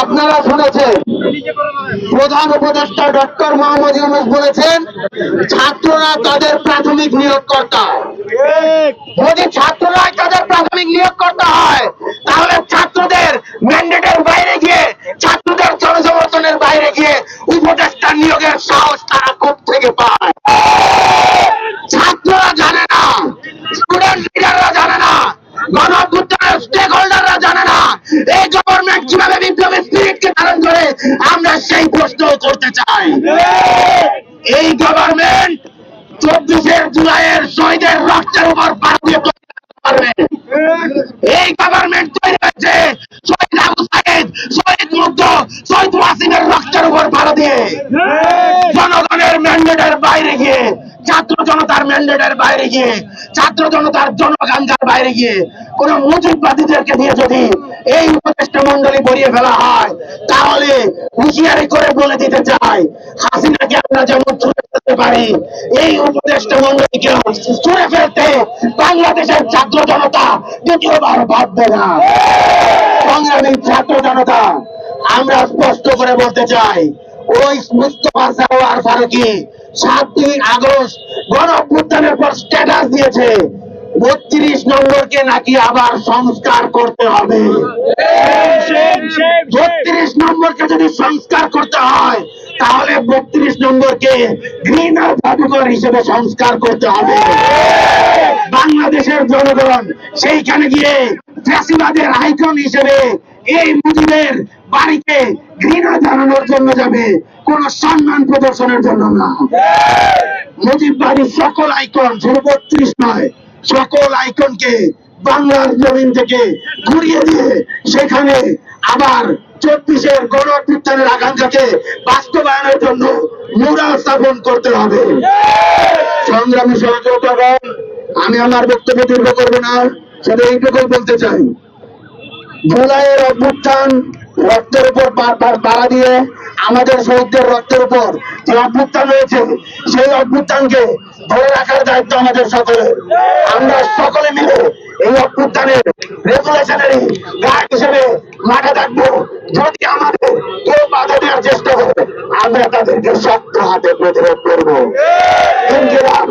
আপনারা শুনেছেন। প্রধান উপদেষ্টা ডক্টর মোহাম্মদ ইউনুস বলেছেন, ছাত্ররা তাদের প্রাথমিক নিয়োগকর্তা। যদি ছাত্ররাই তাদের প্রাথমিক নিয়োগকর্তা হয়, তাহলে ছাত্রদের ম্যান্ডেটের বাইরে গিয়ে, ছাত্রদের জনসমর্থনের বাইরে গিয়ে উপদেষ্টা নিয়োগের সাহস তারা কোথ থেকে পায়? সেই প্রশ্ন করতে চাই। এই গভর্নমেন্ট চব্বিশের জুলাইয়ের শহীদের রক্তের উপর এই গভর্নমেন্ট তৈরি হয়েছে শহীদ আবু সাহেদ শহীদ মুগ্ধ শহীদ ওয়াসিমের রক্তের উপর ভারতীয় জনগণের ম্যান্ডেটের বাইরে গিয়ে জনতার ম্যান্ডেটের বাইরে গিয়ে, ছাত্র জনতার জনগাঞ্জার বাইরে গিয়ে, কোন মুজিববাদীদেরকে দিয়ে যদি এই উপদেষ্টা মন্ডলী বরিয়ে ফেলা হয়, তাহলে হুঁশিয়ারি করে বলে দিতে চাই, হাসিনাকে আমরা যেমন ছুড়ে ফেলতে পারি। এই উপদেষ্টা মন্ডলীকে ছুড়ে ফেলতে বাংলাদেশের ছাত্র জনতা দ্বিতীয়বার ভাববে না। সংগ্রামী ছাত্র জনতা, আমরা স্পষ্ট করে বলতে চাই, ওই মুস্তফা সারোয়ার ফারুকি সাতই আগস্ট পর স্ট্যাটাস দিয়েছে। বত্রিশ নম্বরকে নাকি আবার সংস্কার করতে হবে। বত্রিশ নম্বরকে যদি সংস্কার করতে হয়, তাহলে বত্রিশ নম্বরকে ঘৃণার জাদুঘর হিসেবে সংস্কার করতে হবে। বাংলাদেশের জনগণ সেইখানে গিয়ে ফ্যাসিবাদের আইকন হিসেবে এই মুজিবের বাড়িতে ঘৃণা জানানোর জন্য যাবে, কোন সম্মান প্রদর্শনের জন্য না। মুজিব বাড়ির সকল আইকন শুধু বত্রিশ নয়, সকল আইকনকে বাংলার জমিন থেকে ঘুরিয়ে দিয়ে সেখানে আবার চব্বিশের গণ অভ্যুত্থানের আকাঙ্ক্ষাকে বাস্তবায়নের জন্য মুরাল স্থাপন করতে হবে। সংগ্রামী সহযোগিতাগণ, আমি আমার বক্তব্য দীর্ঘ করব না, শুধু এইটুকুই বলতে চাই। জুলাইয়ের অভ্যুত্থান রক্তের উপর পাড়া দিয়ে আমাদের শহীদদের রক্তের উপর যে অভ্যুত্থান হয়েছে সেই অভ্যুত্থানকে ধরে রাখার দায়িত্ব আমাদের সকলের। আমরা সকলে মিলে এই অভ্যুত্থানের রেগুলেশনারি গার্ড হিসেবে মাঠে থাকব। যদি আমাদের কেউ বাধা দেওয়ার চেষ্টা করে, আমরা তাদেরকে শক্ত হাতে প্রতিরোধ করব। জিন্দাবাদ